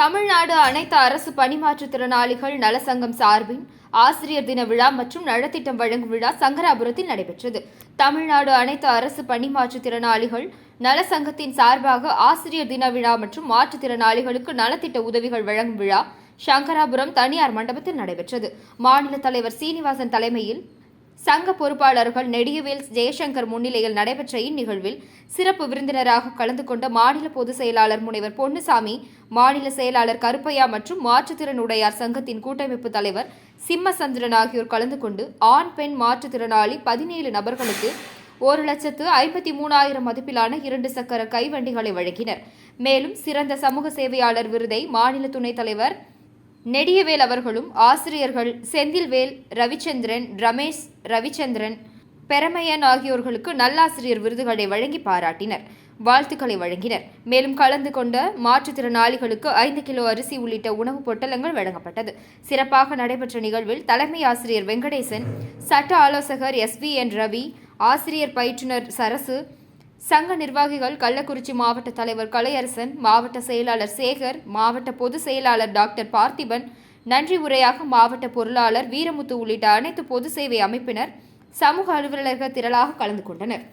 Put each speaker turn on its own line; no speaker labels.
தமிழ்நாடு அனைத்து அரசு பணிமாற்றுத்திறனாளிகள் நலசங்கம் சார்பின் ஆசிரியர் தின விழா மற்றும் நலத்திட்டம் வழங்கும் விழா சங்கராபுரத்தில் நடைபெற்றது. தமிழ்நாடு அனைத்து அரசு பணிமாற்றுத்திறனாளிகள் நலசங்கத்தின் சார்பாக ஆசிரியர் தின விழா மற்றும் மாற்றுத்திறனாளிகளுக்கு நலத்திட்ட உதவிகள் வழங்கும் விழா சங்கராபுரம் தனியார் மண்டபத்தில் நடைபெற்றது. மாநில தலைவர் சீனிவாசன் தலைமையில் சங்க பொறுப்பாளர்கள் நெடியவேல் ஜெயசங்கர் முன்னிலையில் நடைபெற்ற இந்நிகழ்வில் சிறப்பு விருந்தினராக கலந்து கொண்ட மாநில பொதுச் செயலாளர் முனைவர் பொன்னுசாமி மாநில செயலாளர் கருப்பையா மற்றும் மாற்றுத்திறனுடையார் சங்கத்தின் கூட்டமைப்பு தலைவர் சிம்மசந்திரன் ஆகியோர் கலந்து கொண்டு ஆண் பெண் மாற்றுத்திறனாளி பதினேழு நபர்களுக்கு ஒரு லட்சத்து ஐம்பத்தி மூணாயிரம் மதிப்பிலான இரண்டு சக்கர கைவண்டிகளை வழங்கினர். மேலும் சிறந்த சமூக சேவையாளர் விருதை மாநில துணைத் தலைவர் நெடியவேல் அவர்களும் ஆசிரியர்கள் செந்தில்வேல் ரவிச்சந்திரன் ரமேஷ் ரவிச்சந்திரன் பெரமையன் ஆகியோர்களுக்கு நல்லாசிரியர் விருதுகளை வழங்கி பாராட்டினர். வாழ்த்துக்களை வழங்கினர். மேலும் கலந்து கொண்ட மாற்றுத்திறனாளிகளுக்கு ஐந்து கிலோ அரிசி உள்ளிட்ட உணவுப் பொட்டலங்கள் வழங்கப்பட்டது. சிறப்பாக நடைபெற்ற நிகழ்வில் தலைமை ஆசிரியர் வெங்கடேசன் சட்ட ஆலோசகர் எஸ் வி என் ரவி ஆசிரியர் பயிற்றுனர் சரசு சங்க நிர்வாகிகள் கள்ளக்குறிச்சி மாவட்ட தலைவர் கலையரசன் மாவட்ட செயலாளர் சேகர் மாவட்ட பொதுச் செயலாளர் டாக்டர் பார்த்திபன் நன்றி உரையாக மாவட்ட பொருளாளர் வீரமுத்து உள்ளிட்ட அனைத்து பொது சேவை அமைப்பினர் சமூக அலுவலர்கள் திரளாக கலந்து கொண்டனர்.